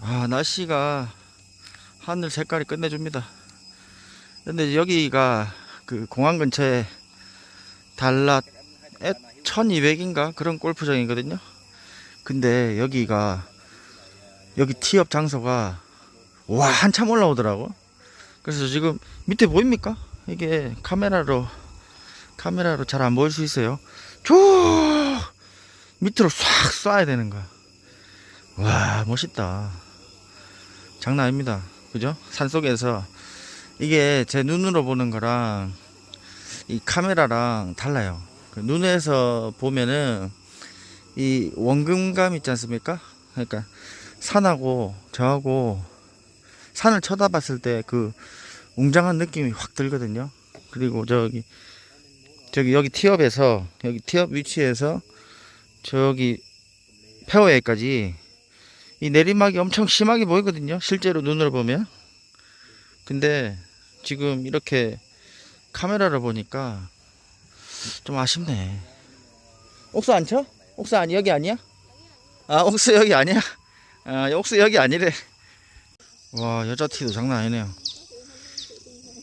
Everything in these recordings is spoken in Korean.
아, 날씨가 하늘 색깔이 끝내줍니다. 근데 여기가 그 공항 근처에 달랏 1200인가 그런 골프장이거든요. 근데 여기가 여기 티업 장소가 와 한참 올라오더라고. 그래서 지금 밑에 보입니까? 이게 카메라로 카메라로 잘 안 보일 수 있어요. 쭉 밑으로 싹 쏴야 되는 거야. 와 멋있다. 장난 아닙니다. 그죠? 산 속에서 이게 제 눈으로 보는 거랑 이 카메라랑 달라요. 그 눈에서 보면은 이 원금감 있지 않습니까? 그러니까 산하고 저하고 산을 쳐다봤을 때 그 웅장한 느낌이 확 들거든요. 그리고 저기 저기 여기 티업에서 여기 티업 위치에서 저기 페어웨이까지 이 내리막이 엄청 심하게 보이거든요. 실제로 눈으로 보면. 근데 지금 이렇게 카메라를 보니까 좀 아쉽네. 옥수 안 쳐? 옥수 아니 여기 아니야? 아 옥수 여기 아니야? 아 옥수 여기 아니래. 와 여자 티도 장난 아니네요.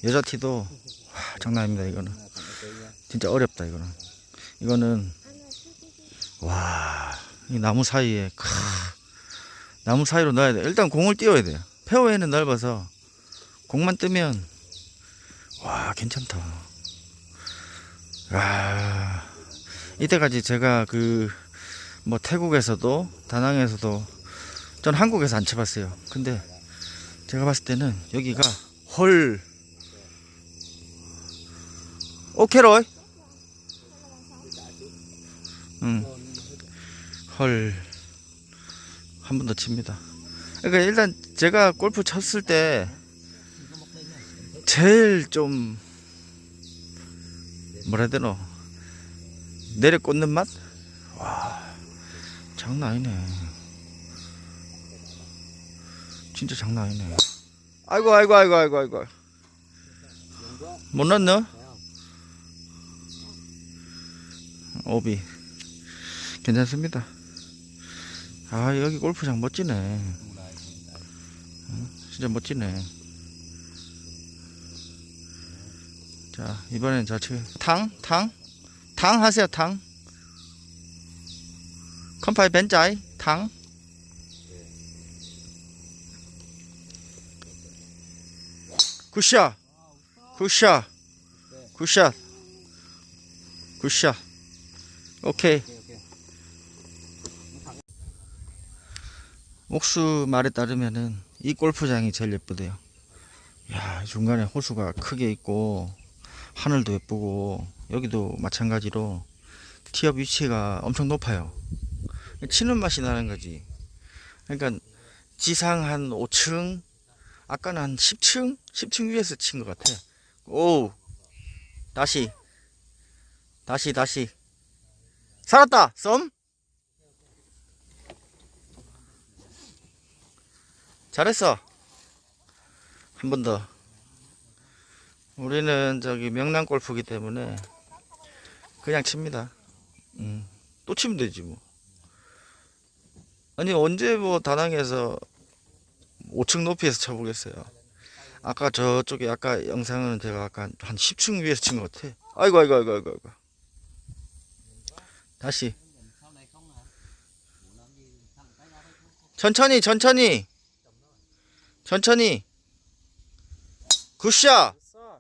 여자 티도 와, 장난 아닙니다 이거는. 진짜 어렵다 이거는. 이거는 와 이 나무 사이에 크, 나무 사이로 넣어야 돼. 일단 공을 띄워야 돼요. 페어웨이는 넓어서 공만 뜨면 와 괜찮다. 와 이때까지 제가 그 뭐 태국에서도 다낭에서도 전 한국에서 안 쳐봤어요. 근데 제가 봤을 때는 여기가 헐 오케로이 응 헐 한 번 더 칩니다. 그러니까 일단 제가 골프 쳤을 때 제일 좀 뭐라 해야 되노 내려 꽂는 맛? 와 장난 아니네 진짜 장난 아니네 아이고 아이고 아이고 아이고 아이고 못 넣었너? 오비 괜찮습니다 아 여기 골프장 멋지네. 응, 진짜 멋지네. 자 이번엔 좌측 탕? 탕? 탕 하세요 탕. 컴파이 벤자이? 탕? 굿샷! 굿샷! 굿샷! 굿샷! 오케이 옥수 말에 따르면은 이 골프장이 제일 예쁘대요 야 중간에 호수가 크게 있고 하늘도 예쁘고 여기도 마찬가지로 티업 위치가 엄청 높아요. 치는 맛이 나는 거지. 그러니까 지상 한 5층, 아까는 한 10층, 10층 위에서 친 것 같아. 오, 다시, 다시, 다시. 살았다. 썸. 잘했어. 한 번 더. 우리는 저기 명랑 골프기 때문에 그냥 칩니다. 음, 또 치면 되지 뭐. 아니 언제 뭐 다낭에서 5층 높이에서 쳐보겠어요. 아까 저쪽에 아까 영상은 제가 아까 한 10층 위에서 친 것 같아. 아이고 아이고 아이고 아이고 아이고. 다시. 천천히 천천히. 천천히. 굿샷.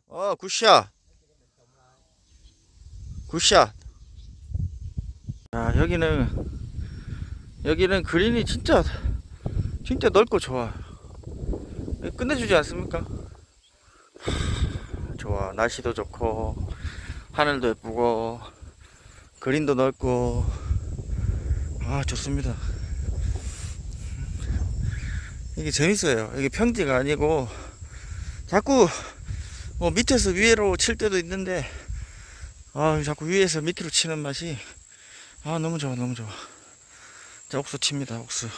어, 굿샷. 굿샷. 자, 여기는, 여기는 그린이 진짜, 진짜 넓고 좋아. 끝내주지 않습니까? 하, 좋아. 날씨도 좋고, 하늘도 예쁘고, 그린도 넓고, 아, 좋습니다. 이게 재밌어요. 이게 평지가 아니고, 자꾸 뭐 밑에서 위로 칠 때도 있는데 아 자꾸 위에서 밑으로 치는 맛이 아 너무 좋아 너무 좋아. 자 옥수 칩니다 옥수.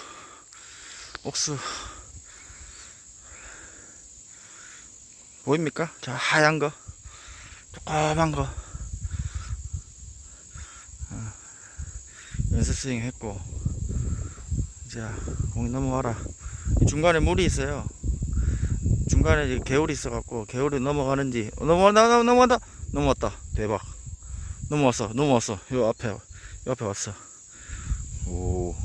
옥수. 보입니까? 자 하얀 거. 조그만 거. 어, 연습 스윙 했고. 자, 공이 넘어와라. 이 중간에 물이 있어요. 중간에 개울이 있어갖고 개울이 넘어가는지 어, 넘어간다 넘- 넘어간다. 넘어왔다. 대박. 넘어왔어 넘어왔어. 요 앞에 요 앞에 왔어. 오